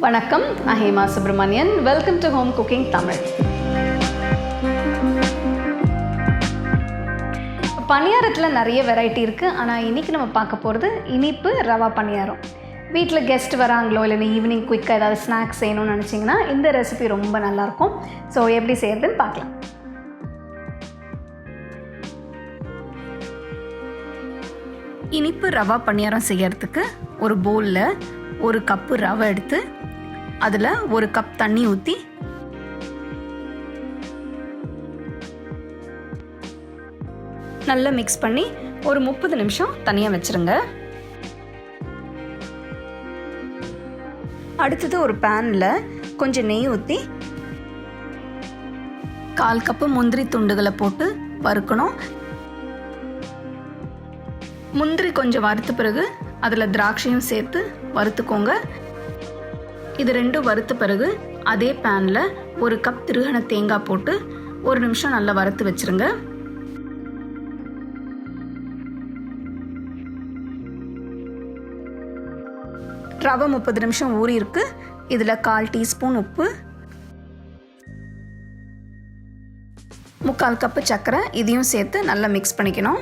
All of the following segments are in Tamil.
வணக்கம். நான் Hema Subramanian welcome to home cooking Tamil பணியாரத்தில் நிறைய வெரைட்டி இருக்குது ஆனால் இன்றைக்கி நம்ம பார்க்க போகிறது இனிப்பு ரவா பணியாரம். வீட்டில் கெஸ்ட் வராங்களோ இல்லைன்னா ஈவினிங் குயிக்காக ஏதாவது ஸ்நாக்ஸ் செய்யணும்னு நினச்சிங்கன்னா இந்த ரெசிபி ரொம்ப நல்லாயிருக்கும். ஸோ எப்படி செய்கிறதுன்னு பார்க்கலாம். இனிப்பு ரவா பணியாரம் செய்யறதுக்கு ஒரு பவுலில் ஒரு கப்பு ரவை எடுத்து அதில் ஒரு கப் தண்ணி ஊற்றி நல்லா மிக்ஸ் பண்ணி ஒரு முப்பது நிமிஷம் தனியாக வச்சுருங்க. அடுத்தது ஒரு பேனில் கொஞ்சம் நெய் ஊற்றி கால் கப்பு முந்திரி துண்டுகளை போட்டு வறுக்கணும். முந்திரி கொஞ்சம் வறுத்த பிறகு அதில் திராட்சையும் சேர்த்து வறுத்துக்கோங்க. இது ரெண்டும் வறுத்த பிறகு அதே பேனில் ஒரு கப் திருகண தேங்காய் போட்டு ஒரு நிமிஷம் நல்லா வறுத்து வச்சுருங்க. ரவை முப்பது நிமிஷம் ஊறி இருக்கு. இதில் கால் டீஸ்பூன் உப்பு. முக்கால் கப்பு சர்க்கரை இதையும் சேர்த்து நல்லா மிக்ஸ் பண்ணிக்கணும்.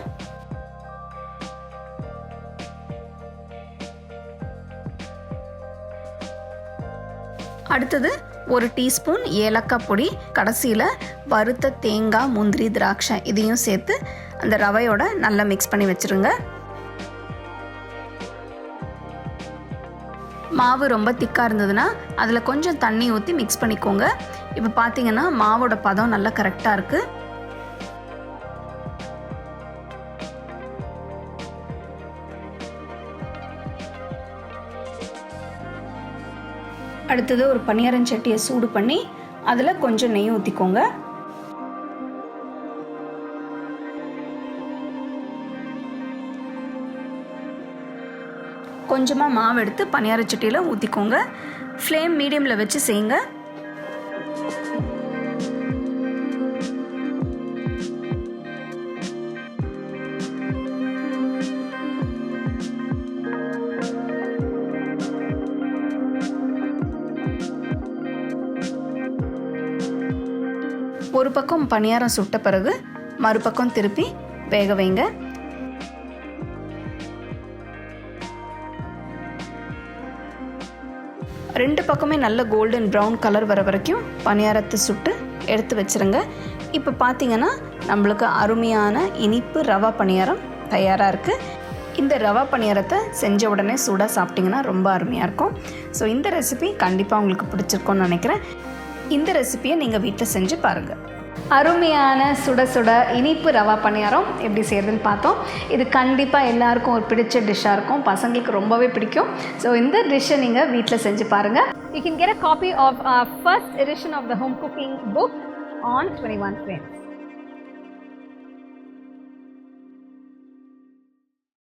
அடுத்தது ஒரு டீஸ்பூன் ஏலக்காய் பொடி கடைசியில் வறுத்த தேங்காய் முந்திரி திராட்சை இதையும் சேர்த்து அந்த ரவையோட நல்லா மிக்ஸ் பண்ணி வச்சுருங்க. மாவு ரொம்ப திக்காக இருந்ததுன்னா அதில் கொஞ்சம் தண்ணி ஊற்றி மிக்ஸ் பண்ணிக்கோங்க. இப்போ பார்த்தீங்கன்னா மாவோட பதம் நல்லா கரெக்டாக இருக்குது அடுத்தது ஒரு பணியாரஞ்சட்டியை சூடு பண்ணி அதில் கொஞ்சம் நெய் ஊற்றிக்கோங்க. கொஞ்சமாக மாவு எடுத்து பணியாரச்சட்டியில் ஊற்றிக்கோங்க. ஃப்ளேம் மீடியமில் வச்சு செய்யுங்க. ஒரு பக்கம் பணியாரம் சுட்ட பிறகு மறுபக்கம் திருப்பி வேக வைங்க. ரெண்டு பக்கமே நல்ல கோல்டன் ப்ரௌன் கலர் வர வரைக்கும் பணியாரத்தை சுட்டு எடுத்து வச்சுருங்க. இப்போ பார்த்தீங்கன்னா நம்மளுக்கு அருமையான இனிப்பு ரவா பணியாரம் தயாராக இருக்குது இந்த ரவா பணியாரத்தை செஞ்ச உடனே சூடாக சாப்பிட்டிங்கன்னா ரொம்ப அருமையாக இருக்கும். ஸோ இந்த ரெசிபி கண்டிப்பாக உங்களுக்கு பிடிச்சிருக்கோன்னு நினைக்கிறேன். இந்த ரெசிபியை நீங்கள் வீட்டில் செஞ்சு பாருங்கள் அருமையான சுட சுட இனிப்பு ரவா பணியாரம் எப்படி செய்யறதுன்னு பார்த்தோம். இது கண்டிப்பாக எல்லாருக்கும் ஒரு பிடிச்ச டிஷ்ஷாக இருக்கும். பசங்களுக்கு ரொம்பவே பிடிக்கும். ஸோ இந்த டிஷ்ஷை நீங்கள் வீட்டில் செஞ்சு பாருங்கள் You can get a copy of our first edition of the home cooking book on 21 frames.